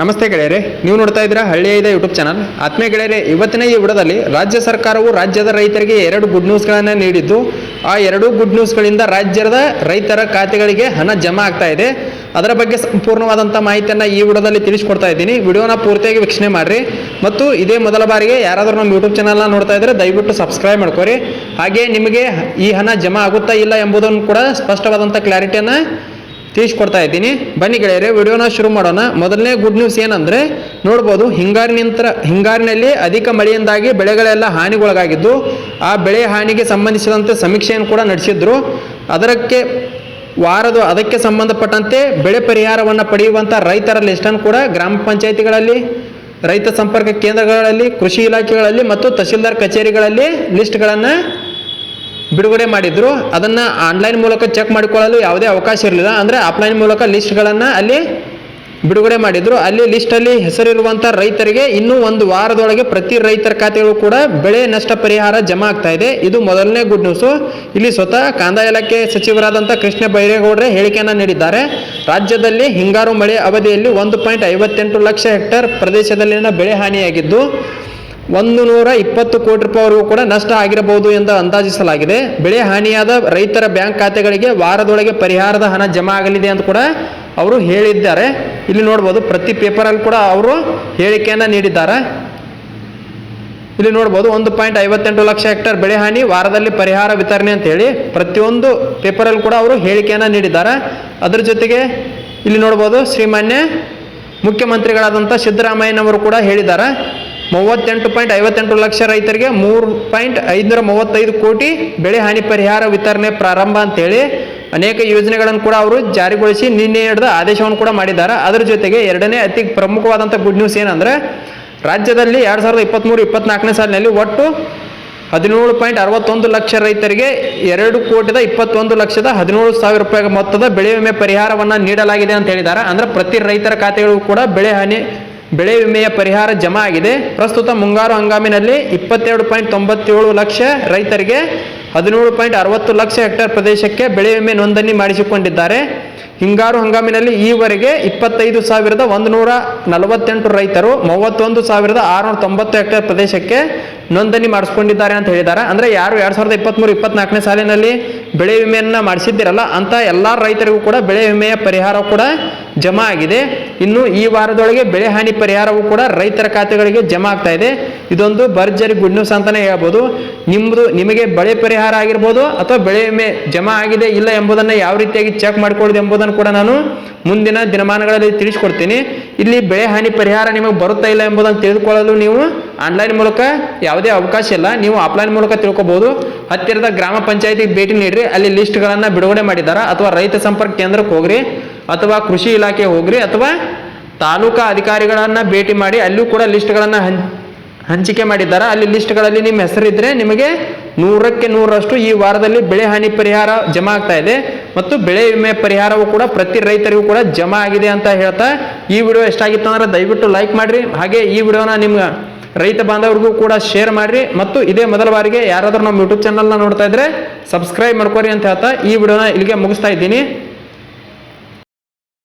ನಮಸ್ತೆ ಗೆಳೆಯರೆ, ನೀವು ನೋಡ್ತಾ ಇದ್ದೀರಾ ಹಳ್ಳಿಯ ಇದೆ ಯೂಟ್ಯೂಬ್ ಚಾನಲ್ ಆತ್ಮೀಯ ಗೆಳೆಯರೆ, ಇವತ್ತಿನ ಈ ವಿಡದಲ್ಲಿ ರಾಜ್ಯ ಸರ್ಕಾರವು ರಾಜ್ಯದ ರೈತರಿಗೆ ಎರಡು ಗುಡ್ ನ್ಯೂಸ್ಗಳನ್ನು ನೀಡಿದ್ದು. ಆ ಎರಡು ಗುಡ್ ನ್ಯೂಸ್ಗಳಿಂದ ರಾಜ್ಯದ ರೈತರ ಖಾತೆಗಳಿಗೆ ಹಣ ಜಮಾ ಆಗ್ತಾ ಇದೆ. ಅದರ ಬಗ್ಗೆ ಸಂಪೂರ್ಣವಾದಂಥ ಮಾಹಿತಿಯನ್ನು ಈ ವಿಡಿಯೋದಲ್ಲಿ ತಿಳಿಸ್ಕೊಡ್ತಾ ಇದ್ದೀನಿ. ವಿಡಿಯೋನ ಪೂರ್ತಿಯಾಗಿ ವೀಕ್ಷಣೆ ಮಾಡಿರಿ. ಮತ್ತು ಇದೇ ಮೊದಲ ಬಾರಿಗೆ ಯಾರಾದರೂ ನಮ್ಮ ಯೂಟ್ಯೂಬ್ ಚಾನಲ್ನ ನೋಡ್ತಾ ಇದ್ದರೆ ದಯವಿಟ್ಟು ಸಬ್ಸ್ಕ್ರೈಬ್ ಮಾಡ್ಕೋರಿ. ಹಾಗೆ ನಿಮಗೆ ಈ ಹಣ ಜಮಾ ಆಗುತ್ತಾ ಇಲ್ಲ ಎಂಬುದನ್ನು ಕೂಡ ಸ್ಪಷ್ಟವಾದಂಥ ಕ್ಲಾರಿಟಿಯನ್ನು ತಿಳಿಸ್ಕೊಡ್ತಾ ಇದ್ದೀನಿ ಬನ್ನಿ ಗೆಳೆಯರೆ, ವಿಡಿಯೋನ ಶುರು ಮಾಡೋಣ. ಮೊದಲನೇ ಗುಡ್ ನ್ಯೂಸ್ ಏನಂದರೆ, ನೋಡ್ಬೋದು ಹಿಂಗಾರಿನಿಂತರ, ಹಿಂಗಾರಿನಲ್ಲಿ ಅಧಿಕ ಮಳೆಯಿಂದಾಗಿ ಬೆಳೆಗಳೆಲ್ಲ ಹಾನಿಗೊಳಗಾಗಿದ್ದು, ಆ ಬೆಳೆ ಹಾನಿಗೆ ಸಂಬಂಧಿಸಿದಂತೆ ಸಮೀಕ್ಷೆಯನ್ನು ಕೂಡ ನಡೆಸಿದ್ರು. ಅದಕ್ಕೆ ವಾರದ, ಅದಕ್ಕೆ ಸಂಬಂಧಪಟ್ಟಂತೆ ಬೆಳೆ ಪರಿಹಾರವನ್ನು ಪಡೆಯುವಂಥ ರೈತರ ಲಿಸ್ಟನ್ನು ಕೂಡ ಗ್ರಾಮ ಪಂಚಾಯಿತಿಗಳಲ್ಲಿ, ರೈತ ಸಂಪರ್ಕ ಕೇಂದ್ರಗಳಲ್ಲಿ, ಕೃಷಿ ಇಲಾಖೆಗಳಲ್ಲಿ ಮತ್ತು ತಹಶೀಲ್ದಾರ್ ಕಚೇರಿಗಳಲ್ಲಿ ಲಿಸ್ಟ್ಗಳನ್ನು ಬಿಡುಗಡೆ ಮಾಡಿದ್ರು, ಅದನ್ನ ಆನ್ಲೈನ್ ಮೂಲಕ ಚೆಕ್ ಮಾಡಿಕೊಳ್ಳಲು ಯಾವುದೇ ಅವಕಾಶ ಇರಲಿಲ್ಲ. ಅಂದರೆ ಆಫ್ಲೈನ್ ಮೂಲಕ ಲಿಸ್ಟ್ಗಳನ್ನು ಅಲ್ಲಿ ಬಿಡುಗಡೆ ಮಾಡಿದ್ರು. ಅಲ್ಲಿ ಲಿಸ್ಟಲ್ಲಿ ಹೆಸರಿರುವಂಥ ರೈತರಿಗೆ ಇನ್ನೂ ಒಂದು ವಾರದೊಳಗೆ ಪ್ರತಿ ರೈತರ ಖಾತೆಗಳು ಕೂಡ ಬೆಳೆ ನಷ್ಟ ಪರಿಹಾರ ಜಮಾ ಆಗ್ತಾ ಇದೆ. ಇದು ಮೊದಲನೇ ಗುಡ್ ನ್ಯೂಸು ಇಲ್ಲಿ ಸ್ವತಃ ಕಂದಾಯ ಇಲಾಖೆ ಸಚಿವರಾದಂಥ ಕೃಷ್ಣ ಬೈರೇಗೌಡರೇ ಹೇಳಿಕೆಯನ್ನು ನೀಡಿದ್ದಾರೆ. ರಾಜ್ಯದಲ್ಲಿ ಹಿಂಗಾರು ಮಳೆ ಅವಧಿಯಲ್ಲಿ ಒಂದು ಪಾಯಿಂಟ್ ಐವತ್ತೆಂಟು ಲಕ್ಷ ಹೆಕ್ಟೇರ್ ಪ್ರದೇಶದಲ್ಲಿನ ಬೆಳೆ ಹಾನಿಯಾಗಿದ್ದು ಒಂದು ನೂರ ಇಪ್ಪತ್ತು ಕೋಟಿ ರೂಪಾಯಿವರೆಗೂ ಕೂಡ ನಷ್ಟ ಆಗಿರಬಹುದು ಎಂದು ಅಂದಾಜಿಸಲಾಗಿದೆ. ಬೆಳೆ ಹಾನಿಯಾದ ರೈತರ ಬ್ಯಾಂಕ್ ಖಾತೆಗಳಿಗೆ ವಾರದೊಳಗೆ ಪರಿಹಾರದ ಹಣ ಜಮಾ ಆಗಲಿದೆ ಅಂತ ಕೂಡ ಅವರು ಹೇಳಿದ್ದಾರೆ. ಇಲ್ಲಿ ನೋಡ್ಬೋದು, ಪ್ರತಿ ಪೇಪರಲ್ಲಿ ಕೂಡ ಅವರು ಹೇಳಿಕೆಯನ್ನು ನೀಡಿದ್ದಾರೆ. ಇಲ್ಲಿ ನೋಡ್ಬೋದು, ಒಂದು ಪಾಯಿಂಟ್ ಐವತ್ತೆಂಟು ಲಕ್ಷ ಹೆಕ್ಟರ್ ಬೆಳೆ ಹಾನಿ, ವಾರದಲ್ಲಿ ಪರಿಹಾರ ವಿತರಣೆ ಅಂತ ಹೇಳಿ ಪ್ರತಿಯೊಂದು ಪೇಪರಲ್ಲಿ ಕೂಡ ಅವರು ಹೇಳಿಕೆಯನ್ನು ನೀಡಿದ್ದಾರೆ. ಅದರ ಜೊತೆಗೆ ಇಲ್ಲಿ ನೋಡ್ಬೋದು, ಶ್ರೀಮಾನ್ಯ ಮುಖ್ಯಮಂತ್ರಿಗಳಾದಂಥ ಸಿದ್ದರಾಮಯ್ಯನವರು ಕೂಡ ಹೇಳಿದ್ದಾರೆ. ಮೂವತ್ತೆಂಟು ಪಾಯಿಂಟ್ ಐವತ್ತೆಂಟು ಲಕ್ಷ ರೈತರಿಗೆ ಮೂರು ಪಾಯಿಂಟ್ ಐದುನೂರ ಮೂವತ್ತೈದು ಕೋಟಿ ಬೆಳೆ ಹಾನಿ ಪರಿಹಾರ ವಿತರಣೆ ಪ್ರಾರಂಭ ಅಂತೇಳಿ ಅನೇಕ ಯೋಜನೆಗಳನ್ನು ಕೂಡ ಅವರು ಜಾರಿಗೊಳಿಸಿ ನಿನ್ನೆ ಹಿಡಿದ ಆದೇಶವನ್ನು ಕೂಡ ಮಾಡಿದ್ದಾರೆ. ಅದರ ಜೊತೆಗೆ ಎರಡನೇ ಅತಿ ಪ್ರಮುಖವಾದಂಥ ಗುಡ್ ನ್ಯೂಸ್ ಏನಂದರೆ, ರಾಜ್ಯದಲ್ಲಿ ಎರಡು ಸಾವಿರದ ಇಪ್ಪತ್ತ್ಮೂರು ಇಪ್ಪತ್ನಾಲ್ಕನೇ ಸಾಲಿನಲ್ಲಿ ಒಟ್ಟು ಹದಿನೇಳು ಪಾಯಿಂಟ್ ಅರವತ್ತೊಂದು ಲಕ್ಷ ರೈತರಿಗೆ ಎರಡು ಕೋಟಿದ ಇಪ್ಪತ್ತೊಂದು ಲಕ್ಷದ ಹದಿನೇಳು ಸಾವಿರ ರೂಪಾಯಿ ಮೊತ್ತದ ಬೆಳೆ ವಿಮೆ ಪರಿಹಾರವನ್ನು ನೀಡಲಾಗಿದೆ ಅಂತ ಹೇಳಿದ್ದಾರೆ. ಅಂದರೆ ಪ್ರತಿ ರೈತರ ಖಾತೆಗಳಿಗೂ ಕೂಡ ಬೆಳೆ ಹಾನಿ ಬೆಳೆ ವಿಮೆಯ ಪರಿಹಾರ ಜಮಾ ಆಗಿದೆ. ಪ್ರಸ್ತುತ ಮುಂಗಾರು ಹಂಗಾಮಿನಲ್ಲಿ ಇಪ್ಪತ್ತೆರಡು ಪಾಯಿಂಟ್ ತೊಂಬತ್ತೇಳು ಲಕ್ಷ ರೈತರಿಗೆ ಹದಿನೇಳು ಪಾಯಿಂಟ್ ಅರವತ್ತು ಲಕ್ಷ ಹೆಕ್ಟೇರ್ ಪ್ರದೇಶಕ್ಕೆ ಬೆಳೆ ವಿಮೆ ನೋಂದಣಿ ಮಾಡಿಸಿಕೊಂಡಿದ್ದಾರೆ. ಹಿಂಗಾರು ಹಂಗಾಮಿನಲ್ಲಿ ಈವರೆಗೆ ಇಪ್ಪತ್ತೈದು ಸಾವಿರದ ಒಂದು ನೂರ ನಲವತ್ತೆಂಟು ರೈತರು ಮೂವತ್ತೊಂದು ಸಾವಿರದ ಆರುನೂರ ತೊಂಬತ್ತು ಹೆಕ್ಟರ್ ಪ್ರದೇಶಕ್ಕೆ ನೋಂದಣಿ ಮಾಡಿಸ್ಕೊಂಡಿದ್ದಾರೆ ಅಂತ ಹೇಳಿದ್ದಾರೆ. ಅಂದರೆ ಯಾರು ಎರಡು ಸಾವಿರದ ಇಪ್ಪತ್ತ್ಮೂರು ಇಪ್ಪತ್ನಾಲ್ಕನೇ ಸಾಲಿನಲ್ಲಿ ಬೆಳೆ ವಿಮೆಯನ್ನು ಮಾಡಿಸಿದ್ದಿರಲ್ಲ, ಅಂತ ಎಲ್ಲ ರೈತರಿಗೂ ಕೂಡ ಬೆಳೆ ವಿಮೆಯ ಪರಿಹಾರ ಕೂಡ ಜಮಾ ಆಗಿದೆ. ಇನ್ನು ಈ ವಾರದೊಳಗೆ ಬೆಳೆ ಹಾನಿ ಪರಿಹಾರವೂ ಕೂಡ ರೈತರ ಖಾತೆಗಳಿಗೆ ಜಮಾ ಆಗ್ತಾ ಇದೆ. ಇದೊಂದು ಭರ್ಜರಿ ಗುಡ್ ನ್ಯೂಸ್ ಅಂತಾನೆ ಹೇಳ್ಬೋದು. ನಿಮ್ಮದು ನಿಮಗೆ ಬೆಳೆ ಪರಿಹಾರ ಆಗಿರ್ಬೋದು ಅಥವಾ ಬೆಳೆ ವಿಮೆ ಜಮಾ ಆಗಿದೆ ಇಲ್ಲ ಎಂಬುದನ್ನು ಯಾವ ರೀತಿಯಾಗಿ ಚೆಕ್ ಮಾಡ್ಕೊಳ್ಳೋದು ಎಂಬುದನ್ನು ಕೂಡ ನಾನು ಮುಂದಿನ ದಿನಮಾನಗಳಲ್ಲಿ ತಿಳಿಸ್ಕೊಡ್ತೀನಿ. ಇಲ್ಲಿ ಬೆಳೆ ಹಾನಿ ಪರಿಹಾರ ನಿಮಗೆ ಬರುತ್ತಾ ಇಲ್ಲ ಎಂಬುದನ್ನು ತಿಳಿದುಕೊಳ್ಳಲು ನೀವು ಆನ್ಲೈನ್ ಮೂಲಕ ಯಾವುದೇ ಅವಕಾಶ ಇಲ್ಲ. ನೀವು ಆಫ್ಲೈನ್ ಮೂಲಕ ತಿಳ್ಕೊಬಹುದು ಹತ್ತಿರದ ಗ್ರಾಮ ಪಂಚಾಯತಿಗೆ ಭೇಟಿ ನೀಡ್ರಿ. ಅಲ್ಲಿ ಲಿಸ್ಟ್ಗಳನ್ನು ಬಿಡುಗಡೆ ಮಾಡಿದ್ದಾರೆ ಅಥವಾ ರೈತ ಸಂಪರ್ಕ ಕೇಂದ್ರಕ್ಕೆ ಹೋಗ್ರಿ. ಅಥವಾ ಕೃಷಿ ಇಲಾಖೆ ಹೋಗ್ರಿ ಅಥವಾ ತಾಲೂಕಾ ಅಧಿಕಾರಿಗಳನ್ನು ಭೇಟಿ ಮಾಡಿ ಅಲ್ಲೂ ಕೂಡ ಲಿಸ್ಟ್ಗಳನ್ನು ಹಂಚ್ ಹಂಚಿಕೆ ಮಾಡಿದ್ದಾರೆ? ಅಲ್ಲಿ ಲಿಸ್ಟ್ಗಳಲ್ಲಿ ನಿಮ್ಮ ಹೆಸರಿದ್ರೆ ನಿಮಗೆ ನೂರಕ್ಕೆ ನೂರರಷ್ಟು ಈ ವಾರದಲ್ಲಿ ಬೆಳೆ ಹಾನಿ ಪರಿಹಾರ ಜಮಾ ಆಗ್ತಾ ಇದೆ ಮತ್ತು ಬೆಳೆ ವಿಮೆ ಪರಿಹಾರವೂ ಕೂಡ ಪ್ರತಿ ರೈತರಿಗೂ ಕೂಡ ಜಮಾ ಆಗಿದೆ ಅಂತ ಹೇಳ್ತಾ ಈ ವಿಡಿಯೋ ಎಷ್ಟಾಗಿತ್ತು ಅಂದ್ರೆ ದಯವಿಟ್ಟು ಲೈಕ್ ಮಾಡಿರಿ. ಹಾಗೆ ಈ ವಿಡಿಯೋನ ನಿಮ್ಗೆ ರೈತ ಬಾಂಧವರಿಗೂ ಕೂಡ ಶೇರ್ ಮಾಡಿರಿ. ಮತ್ತು ಇದೇ ಮೊದಲ ಬಾರಿಗೆ ಯಾರಾದರೂ ನಮ್ಮ ಯೂಟ್ಯೂಬ್ ಚಾನಲ್ನ ನೋಡ್ತಾ ಇದ್ರೆ ಸಬ್ಸ್ಕ್ರೈಬ್ ಮಾಡ್ಕೊರಿ ಅಂತ ಹೇಳ್ತಾ ಈ ವಿಡಿಯೋನ ಇಲ್ಲಿಗೆ ಮುಗಿಸ್ತಾ ಇದ್ದೀನಿ.